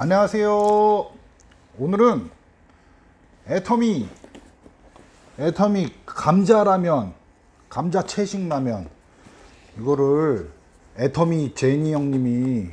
안녕하세요. 오늘은 애터미 애터미 감자라면 감자 채식라면 이거를 애터미 제니 형님이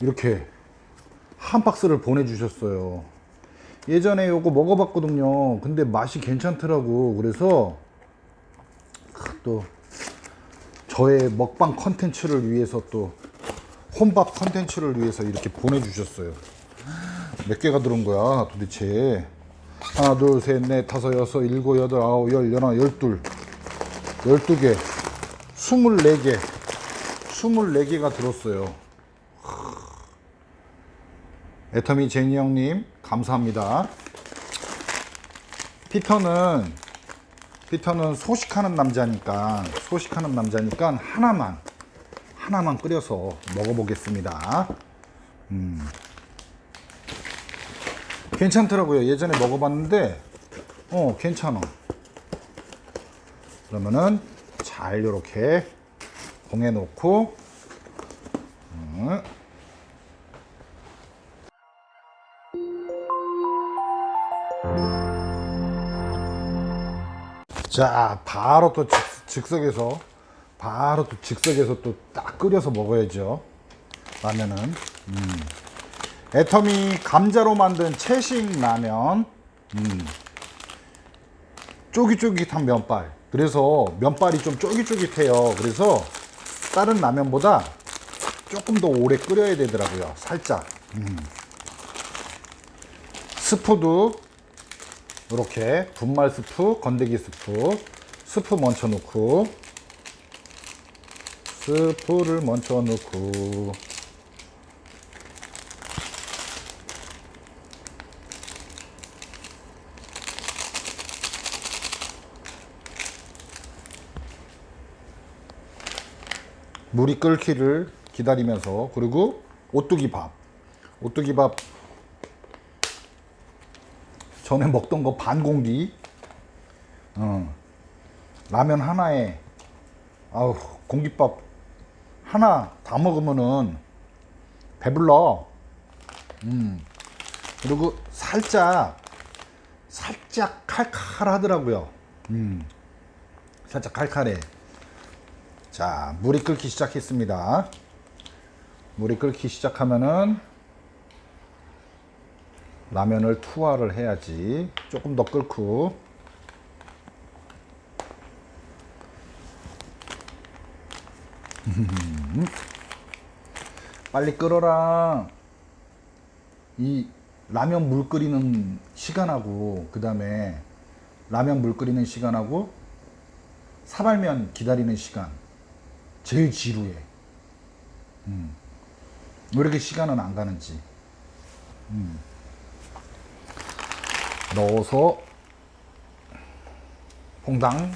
이렇게 한 박스를 보내주셨어요. 예전에 요거 먹어봤거든요. 근데 맛이 괜찮더라고. 그래서 또 저의 먹방 컨텐츠를 위해서 또 혼밥 컨텐츠를 위해서 이렇게 보내주셨어요. 몇 개가 들은 거야 도대체? 하나, 둘, 셋, 넷, 다섯, 여섯, 일곱, 여덟, 아홉, 열, 열하나, 열둘, 열두 개, 스물네 개, 스물네 개가 들었어요. 애터미 제니 형님 감사합니다. 피터는 피터는 소식하는 남자니까 소식하는 남자니까 하나만 하나만 끓여서 먹어보겠습니다. 음. 괜찮더라고요. 예전에 먹어봤는데 어 괜찮아. 그러면은 잘 이렇게 봉해 놓고 음. 자, 바로 또 즉, 즉석에서 바로 또 즉석에서 또 딱 끓여서 먹어야죠. 라면은 음. 애터미 감자로 만든 채식 라면. 음. 쫄깃쫄깃한 면발. 그래서 면발이 좀 쫄깃쫄깃해요. 그래서 다른 라면보다 조금 더 오래 끓여야 되더라고요. 살짝. 음. 스프도 이렇게 분말 스프, 건더기 스프, 스프 먼저 넣고 스프를 먼저 넣고. 물이 끓기를 기다리면서 그리고 오뚜기 밥. 오뚜기 밥. 전에 먹던 거 반 공기. 어. 라면 하나에. 아우 공깃밥 하나 다 먹으면은 배불러. 음. 그리고 살짝 살짝 칼칼하더라고요. 음. 살짝 칼칼해. 자 물이 끓기 시작했습니다. 물이 끓기 시작하면은 라면을 투하를 해야지. 조금 더 끓고 빨리 끓어라. 이 라면 물 끓이는 시간하고 그 다음에 라면 물 끓이는 시간하고 사발면 기다리는 시간. 제일 지루해. 음. 왜 이렇게 시간은 안 가는지. 넣어서 퐁당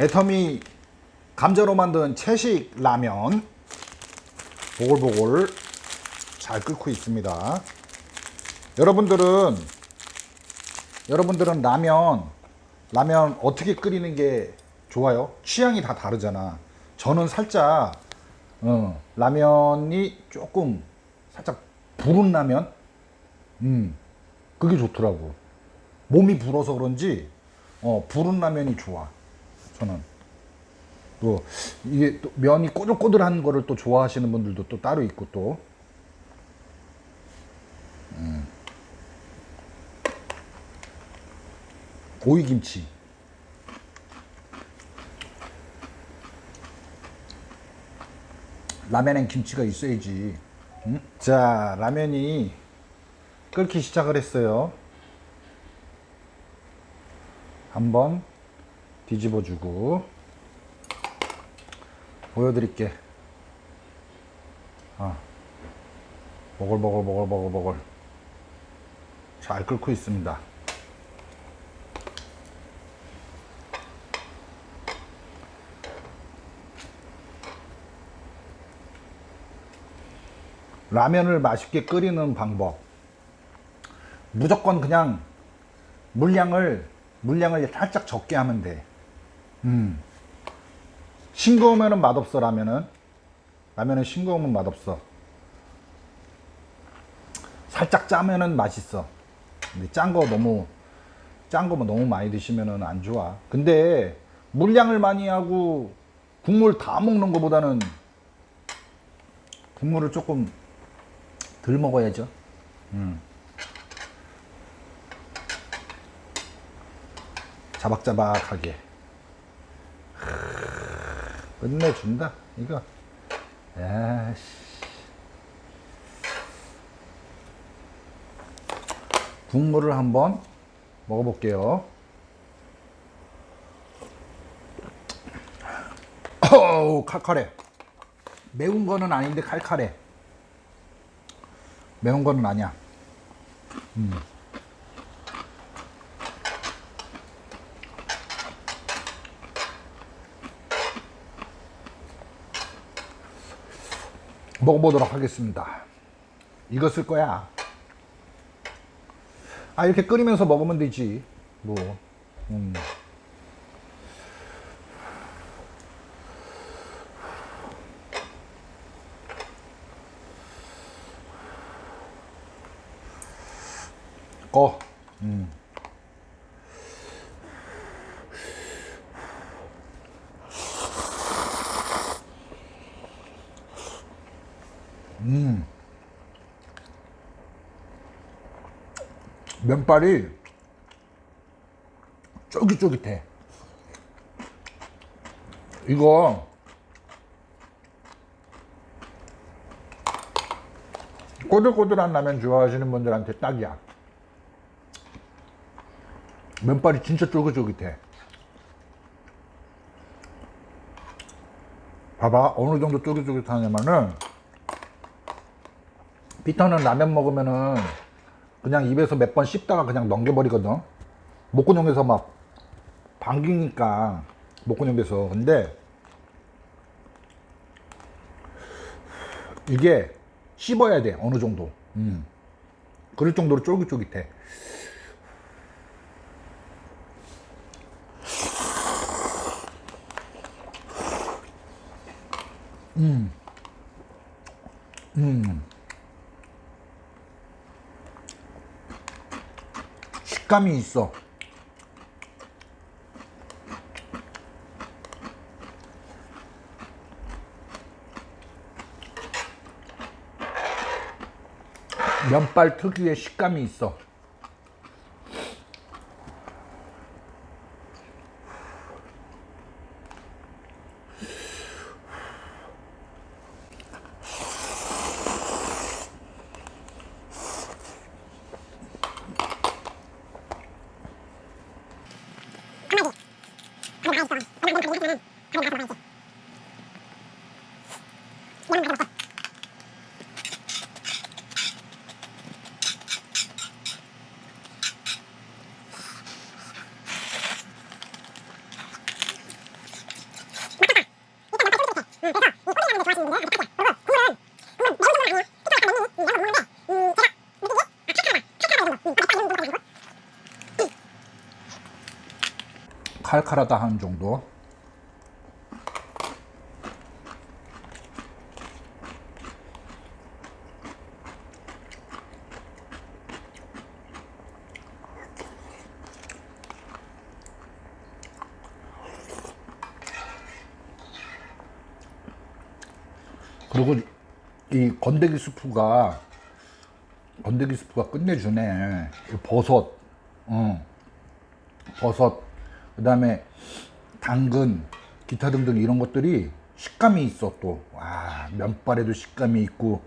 애터미 감자로 만든 채식 라면 보글보글 잘 끓고 있습니다. 여러분들은 여러분들은 라면 라면 어떻게 끓이는 게 좋아요? 취향이 다 다르잖아. 저는 살짝 어, 라면이 조금 살짝 부른 라면, 음, 그게 좋더라고. 몸이 불어서 그런지 어, 부른 라면이 좋아. 저는 또 이게 또 면이 꼬들꼬들한 거를 또 좋아하시는 분들도 또 따로 있고 또 오이김치. 라면엔 김치가 있어야지. 응? 자, 라면이 끓기 시작을 했어요. 한번 뒤집어 주고 보여드릴게. 아, 보글보글 보글보글 보글 잘 끓고 있습니다. 라면을 맛있게 끓이는 방법. 무조건 그냥 물량을 물량을 살짝 적게 하면 돼. 음. 싱거우면은 맛없어 라면은 라면은 싱거우면 맛없어. 살짝 짜면은 맛있어. 근데 짠 거 너무 짠 거만 뭐 너무 많이 드시면은 안 좋아. 근데 물량을 많이 하고 국물 다 먹는 것보다는 국물을 조금 덜 먹어야죠. 음. 자박자박하게. 끝내준다, 이거. 야씨. 국물을 한번 먹어볼게요. 어우, 칼칼해. 매운 거는 아닌데 칼칼해. 매운 거는 아니야. 음. 먹어보도록 하겠습니다. 쓸 거야. 아 이렇게 끓이면서 먹으면 되지. 뭐. 음. 꺼. 음. 음. 면발이 쫄깃쫄깃해. 이거 꼬들꼬들한 라면 좋아하시는 분들한테 딱이야. 면발이 진짜 쫄깃쫄깃해. 봐봐, 어느 정도 쫄깃쫄깃하냐면은, 피터는 라면 먹으면은, 그냥 입에서 몇 번 씹다가 그냥 넘겨버리거든. 목구멍에서 막 방귀니까, 목구멍에서. 근데, 이게 씹어야 돼, 어느 정도. 음. 그럴 정도로 쫄깃쫄깃해. 음. 음. 식감이 있어. 면발 특유의 식감이 있어. ないですから、あまり文句も言えず、彼。 칼칼하다 하는 정도. 그리고 이 건더기 스프가 건더기 스프가 끝내주네. 이 버섯, 응. 버섯, 그 다음에 당근, 기타 등등 이런 것들이 식감이 있어 또. 와, 면발에도 식감이 있고,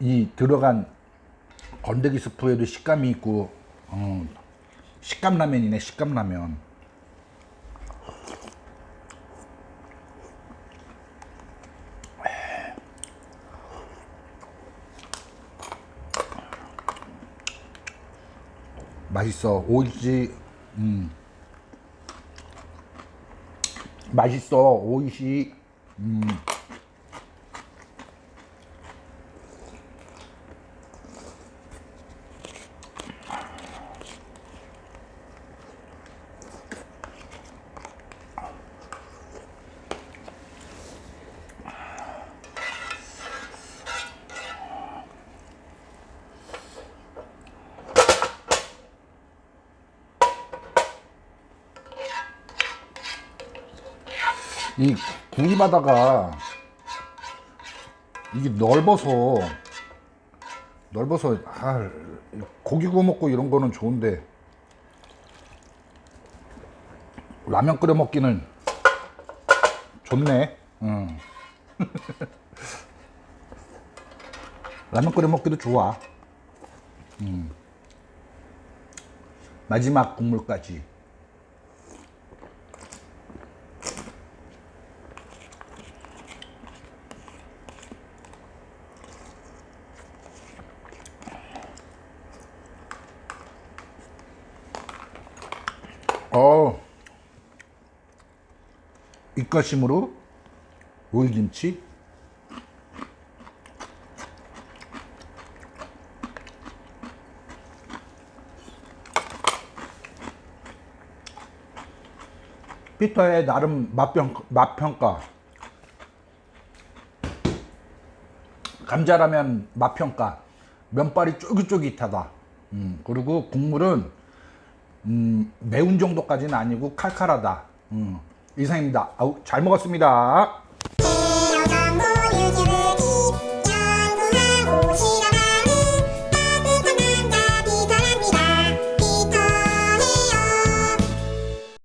이 들어간 건더기 스프에도 식감이 있고, 어, 식감 라면이네, 식감 라면. 맛있어. 오이시, 음. 맛있어. 오이시, 음. 이 구이바다가 이게 넓어서 넓어서 아, 고기 구워 먹고 이런 거는 좋은데 라면 끓여 먹기는 좋네. 응. 라면 끓여 먹기도 좋아. 음. 마지막 국물까지. 어, 입가심으로 오이김치. 피터의 나름 맛평, 맛평가. 감자라면 맛평가. 면발이 쫄깃쫄깃하다. 음, 그리고 국물은 음, 매운 정도까지는 아니고 칼칼하다. 음, 이상입니다. 아우, 잘 먹었습니다.